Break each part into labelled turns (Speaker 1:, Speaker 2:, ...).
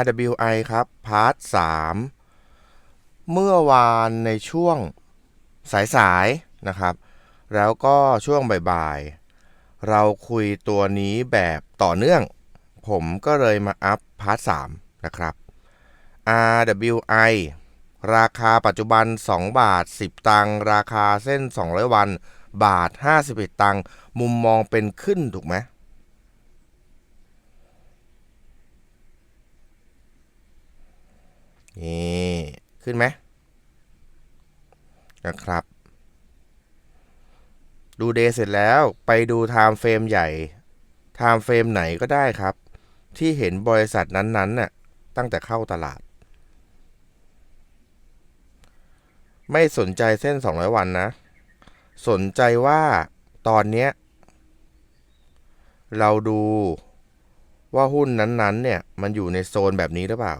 Speaker 1: RWI ครับพาร์ท3เมื่อวานในช่วงสายๆนะครับ แล้วก็ช่วงบ่ายๆ เราคุยตัวนี้แบบต่อเนื่อง ผมก็เลยมาอัพพาร์ท3นะครับ RWI ราคาปัจจุบัน 2 บาท 10 ตังค์ราคาเส้น 200 วัน บาท 51 ตังค์มุมมองเป็นขึ้นถูกไหม นี่ขึ้นไหมนะครับ ดูเดย์เสร็จแล้วไปดูไทม์เฟรมใหญ่ไทม์เฟรมไหนก็ได้ครับ ที่เห็นบริษัทนั้นๆน่ะตั้งแต่เข้าตลาด ไม่สนใจเส้น 200 วันนะ สนใจว่าตอนเนี้ยเราดูว่าหุ้นนั้นๆเนี่ยมันอยู่ในโซนแบบนี้หรือเปล่า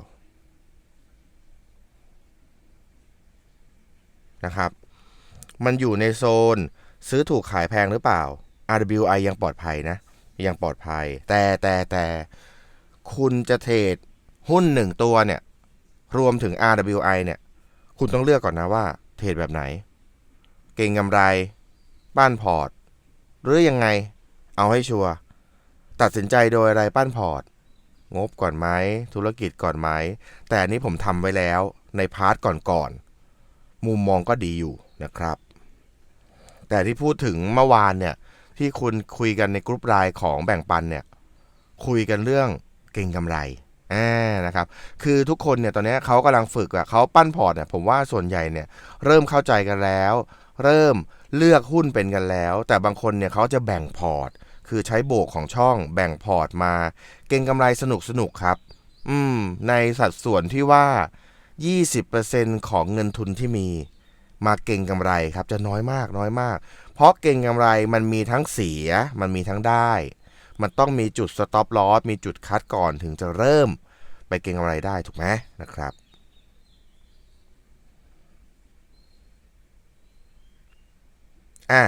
Speaker 1: นะครับ มันอยู่ในโซนซื้อถูกขายแพงหรือเปล่า RWI ยังปลอดภัยนะ ยังปลอดภัย แต่แต่แต่คุณจะเทรดหุ้นหนึ่งตัวเนี่ย รวมถึง RWI เนี่ย คุณต้องเลือกก่อนนะว่าเทรดแบบไหน เก่งกำไรปั้นพอร์ต หรือยังไง เอาให้ชัวร์ ตัดสินใจโดยอะไรปั้นพอร์ต งบก่อนไหม ธุรกิจก่อนไหม แต่อันนี้ผมทำไว้แล้วในพาร์ทก่อนๆ มุมมองก็ดีอยู่นะครับ แต่ที่พูดถึงเมื่อวานเนี่ยที่คุณคุยกันในกรุ๊ปไลน์ของแบ่งปันเนี่ยคุยกันเรื่องเก่งกำไรอ่านะครับคือทุกคนเนี่ยตอนนี้เขากำลังฝึกอะเขาปั้นพอร์ตเนี่ยผมว่าส่วนใหญ่เนี่ยเริ่มเข้าใจกันแล้ว เริ่มเลือกหุ้นเป็นกันแล้ว แต่บางคนเนี่ยเขาจะแบ่งพอร์ต คือใช้โบกของช่องแบ่งพอร์ตมา เก่งกำไรสนุกสนุกครับ อืมในสัดส่วนที่ว่า 20%ของเงินทุนที่มี มาเก่งกำไรครับจะน้อยมากน้อยมาก เพราะเก่งกำไรมันมีทั้งเสีย มันมีทั้งได้ มันต้องมีจุด stop loss มีจุดคัดก่อนถึงจะเริ่มไปเก่งกำไรได้ถูกไหมนะครับอะ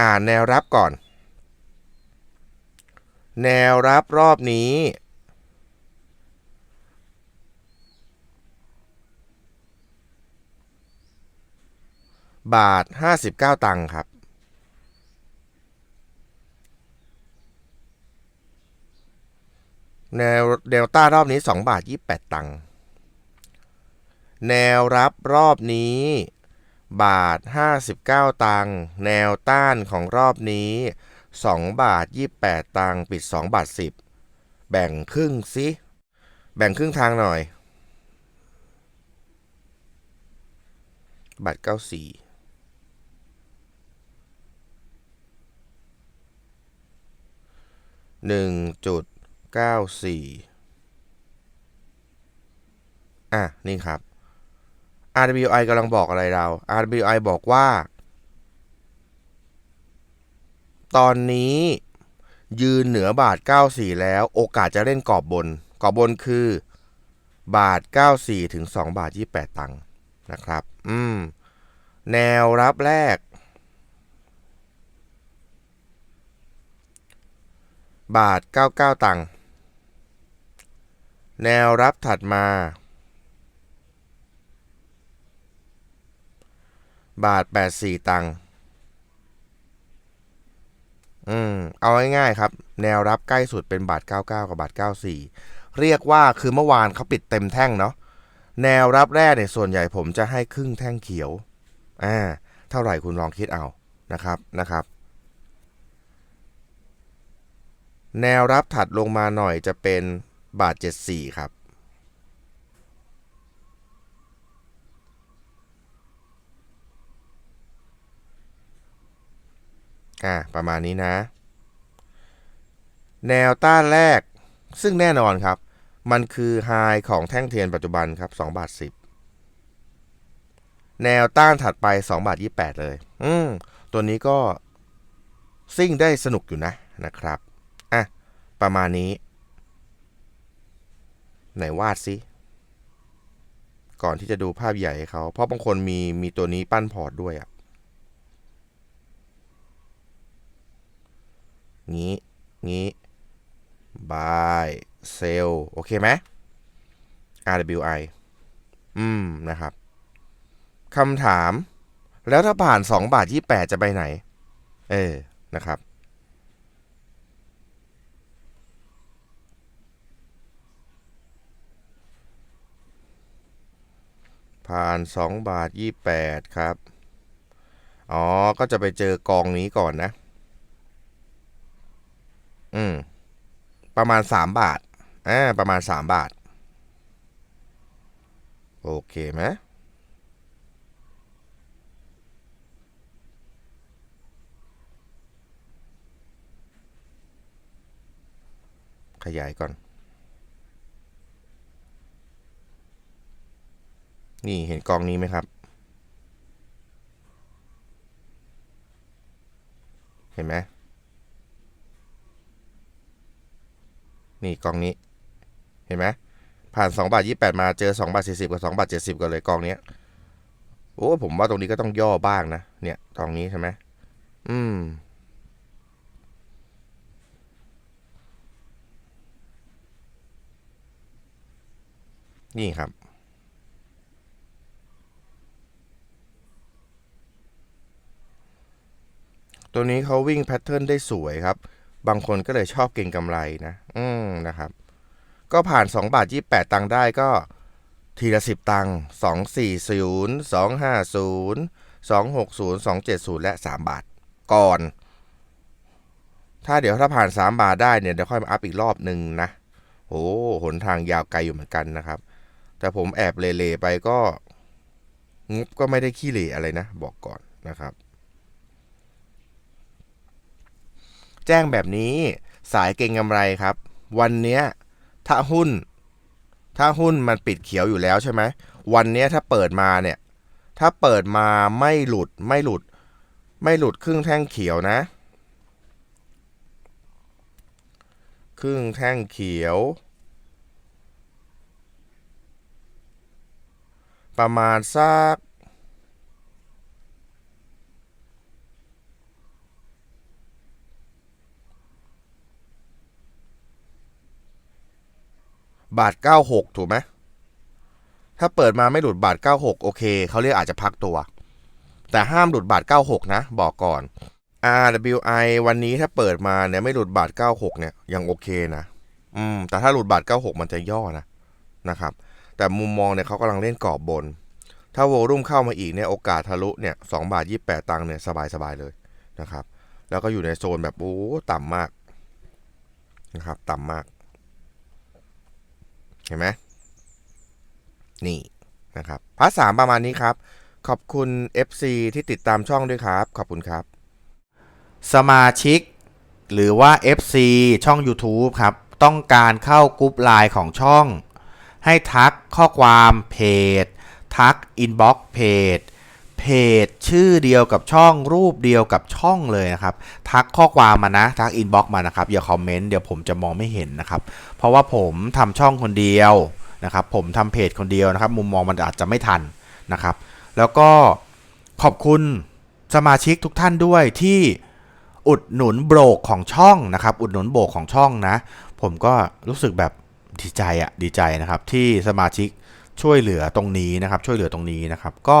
Speaker 1: อ่านแนวรับก่อน แนวรับรอบนี้ บาท59ตังค์ครับ แนวเดลต้ารอบนี้2บาท28ตังค์ แนวรับรอบนี้บาท59ตังค์ แนวต้านของรอบนี้2บาท28ตังค์ปิด2บาท10แบ่งครึ่งสิแบ่งครึ่งทางหน่อยบาท94 หนึ่งจุดเก้าสี่อะ นี่ครับ RWI กำลังบอกอะไรเรา RWI บอกว่า ตอนนี้ยืนเหนือบาท 94 แล้ว โอกาสจะเล่นกรอบบน กรอบบนคือ บาท 94 ถึง 2 บาท 28 ตังค์นะครับ อืม แนวรับแรก บาท 99 ตังค์ แนวรับถัดมา บาท 84 ตังค์ อืม เอาง่ายๆครับ แนวรับใกล้สุดเป็นบาท 99 กับบาท 94 เรียกว่าคือเมื่อวานเขาปิดเต็มแท่งเนาะ แนวรับแรกเนี่ยส่วนใหญ่ผมจะให้ครึ่งแท่งเขียว อ่า เท่าไหร่คุณลองคิดเอา นะครับ นะครับ แนวรับถัดลงมาหน่อยจะเป็นบาท 74 ครับ อ่า ประมาณนี้นะ แนวต้านแรก ซึ่งแน่นอนครับ มันคือไฮของแท่งเทียนปัจจุบันครับ2บาท10 แนวต้านถัดไป2บาท28 เลย อืม ตัวนี้ก็ซิ่งได้สนุกอยู่นะนะครับ ประมาณนี้ ไหนวาดสิก่อนที่จะดูภาพใหญ่เขา เพราะบางคนมีมีตัวนี้ปั้นพอร์ตด้วยอะ่ะงี้ งี้ บาย sell โอเคไหม RWI อืม นะครับ คำถาม แล้วถ้าผ่าน 2 บาท 28 จะไปไหน เออ นะครับ ผ่าน 2 บาท 28 ครับ อ๋อ ก็จะไปเจอกองนี้ก่อนนะ อืม ประมาณ 3 บาท อ่า ประมาณ 3 บาท โอเคไหมขยายก่อน นี่เห็นกองนี้ไหมครับ เห็นไหมนี่กองนี้ เห็นไหมผ่าน2บาท28 มาเจอ2บาท40 กับ2บาท70กันเลยกองเนี้ยโอ้ผมว่าตรงนี้ก็ต้องย่อบ้างนะ เนี่ยตรงนี้ใช่ไหมอืมนี่ครับ ตัวนี้เขาวิ่งแพทเทิร์นได้สวยครับ บางคนก็เลยชอบเก่งกำไรนะ อืมนะครับ ก็ผ่าน 2 บาท 28 ตังค์ได้ก็ทีละ 10 ตังค์240 250 260 270 และ 3 บาท ก่อน ถ้าเดี๋ยวถ้าผ่าน 3 บาทได้เนี่ยเดี๋ยวค่อยมาอัพอีกรอบหนึ่งนะโอ้หนทางยาวไกลอยู่เหมือนกันนะครับ แต่ผมแอบเลๆไปก็งบก็ไม่ได้ขี้เหร่อะไรนะ บอกก่อนนะครับ แจ้งแบบนี้สายเก่งกำไรครับ วันเนี้ยถ้าหุ้น ถ้าหุ้นมันปิดเขียวอยู่แล้วใช่ไหมวันเนี้ยถ้าเปิดมาเนี่ย ถ้าเปิดมาไม่หลุดไม่หลุด ไม่หลุดครึ่งแท่งเขียวนะ ครึ่งแท่งเขียว ประมาณสัก บาท 96 ถูกไหมถ้าเปิดมาไม่หลุดบาท 96 โอเค เขาเรียกอาจจะพักตัว แต่ห้ามหลุดบาท 96 นะ บอกก่อน RWI วันนี้ถ้าเปิดมาเนี่ยไม่หลุดบาท 96 เนี่ยยังโอเคนะ อืม แต่ถ้าหลุดบาท 96 มันจะย่อนะนะครับ แต่มุมมองเนี่ยเขากำลังเล่นกรอบบน ถ้าโวลุ่มเข้ามาอีกเนี่ยโอกาสทะลุเนี่ย2บาท 28 ตังค์เนี่ยสบายๆเลยนะครับ แล้วก็อยู่ในโซนแบบโอ้ต่ำมากนะครับ ต่ำมาก ห็นไหมนี่นะครับพาร์ทสามประมาณนี้ครับ ขอบคุณ FC ที่ติดตามช่องด้วยครับ ขอบคุณครับ
Speaker 2: สมาชิก หรือว่า FC ช่อง YouTube ครับ ต้องการเข้ากรุ๊ปไลน์ของช่อง ให้ทักข้อความเพจ ทักอินบ็อกซ์เพจ เพจชื่อเดียวกับช่องรูปเดียวกับช่องเลยนะครับ ทักข้อความมานะทักอินบ็อกซ์มานะครับอย่าคอมเมนต์เดี๋ยวผมจะมองไม่เห็นนะครับ เพราะว่าผมทำช่องคนเดียวนะครับ ผมทำเพจคนเดียวนะครับ มุมมองมันอาจจะไม่ทันนะครับ แล้วก็ขอบคุณสมาชิกทุกท่านด้วยที่อุดหนุนโบรกของช่องนะครับ อุดหนุนโบรกของช่องนะ ผมก็รู้สึกแบบดีใจอะดีใจนะครับที่สมาชิกช่วยเหลือตรงนี้นะครับ ช่วยเหลือตรงนี้นะครับ ก็